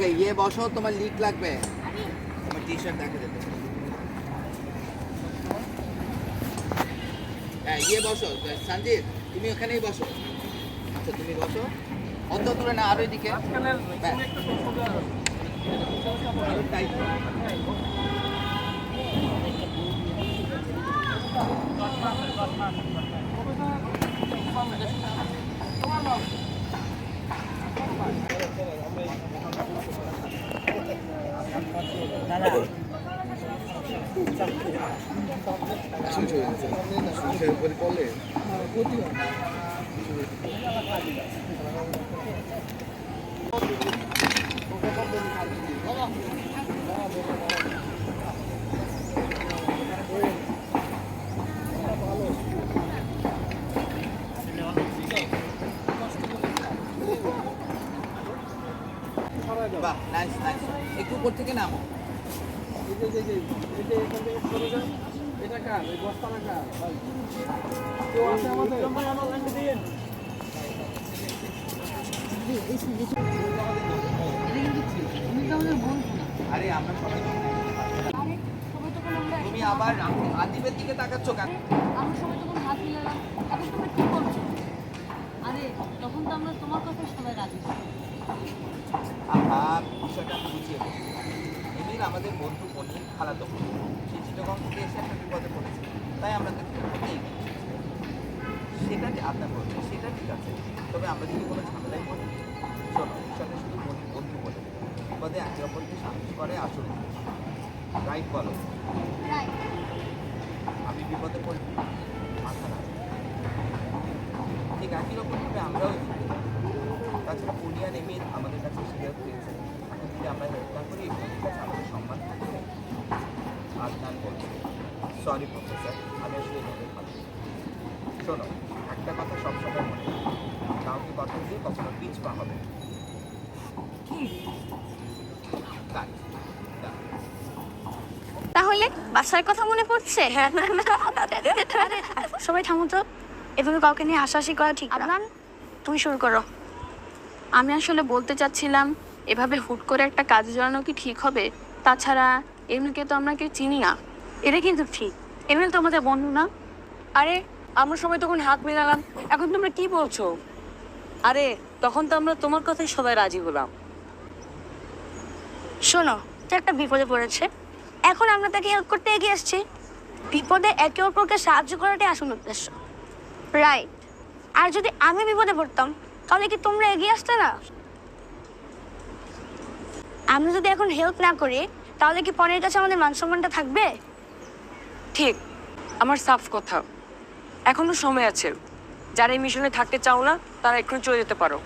ওকে ইয়ে বসো তোমার লিক লাগবে। তোমার টি শার্ট দেখা। যেতে হ্যাঁ ইয়ে বসো সঞ্জিত তুমি ওখানেই বসো। আচ্ছা তুমি বসো। অত দূরে না আরও এদিকে। ব্যাস। বাহ নাইস নাইস একটু উপর থেকে নামো। আরে আমরা সবাই আরে সবাই তখন আমরা তুমি আবার আদিবের দিকে তাকাচ্ছ কেন? আমরা সবাই তখন হাত মিলালাম এখন তুমি কি করছ? আরে তখন তো আমরা তোমার কথা সবাই রাজি। আহা বিষয়টা বুঝিয়ে বলছি আমাদের বন্ধু খালাতো। সে চিটগং থেকে এসে একটা বিপদে পড়েছে। তাই আমরা তাকে নেই সেটা যে আপনার বলছে সেটা ঠিক আছে। তবে আমরা যদি কোনো ঝামেলায় পড়ি চলো সাথে শুধু বলি বন্ধু বলে। বিপদে একে অপরকে সাহায্য করে আসল। রাইট বলো। আমি বিপদে পড়ি মাথা না ঠিক একই রকমভাবে আমরাও এসেছি তাছাড়া পুলিয়ান এমির আমাদের কাছে হেল্প পেয়েছে এখন যদি আমরা হেল্প না করি ওদের কাছে আমাদের সম্মান থাকবে আদনান বলছে সরি প্রফেসর আমি আসলে এভাবে ভাবি শোনো একটা কথা সবসময় মনে কাউকে কথা দিয়ে কখনো হবে না। তাহলে বাসার কথা মনে পড়ছে? সবাই থামো তো। এভাবে কাউকে নিয়ে হাসাহাসি করা ঠিক আদনান তুমি শুরু করো। আমি আসলে বলতে চাচ্ছিলাম এভাবে হুট করে একটা কাজে জড়ানো কি ঠিক হবে? তাছাড়া এমনিকে তো আমরা কেউ চিনি না। এটা কিন্তু ঠিক। এমনি তো আমাদের বন্ধু না। আরে, আমরা সবাই তখন হাত মেলালাম। এখন তোমরা কি বলছো? আরে, তখন তো আমরা তোমার কথাই সবাই রাজি হলাম। শোনো সে একটা বিপদে পড়েছে। এখন আমরা তাকে হেল্প করতে এগিয়ে আসছি। বিপদে একে অপরকে সাহায্য করাটাই আসল উদ্দেশ্য। রাইট আর যদি আমি বিপদে পড়তাম, তাহলে কি তোমরা এগিয়ে আসতে না? আমরা যদি এখন হেল্প না করি, তাহলে কি পরের কাছে আমাদের মান সম্মানটা থাকবে? ঠিক, আমার সাফ কথা। এখনও সময় আছে। যারা এই মিশনে থাকতে চাও না, তারা এক্ষুনি চলে যেতে পারো।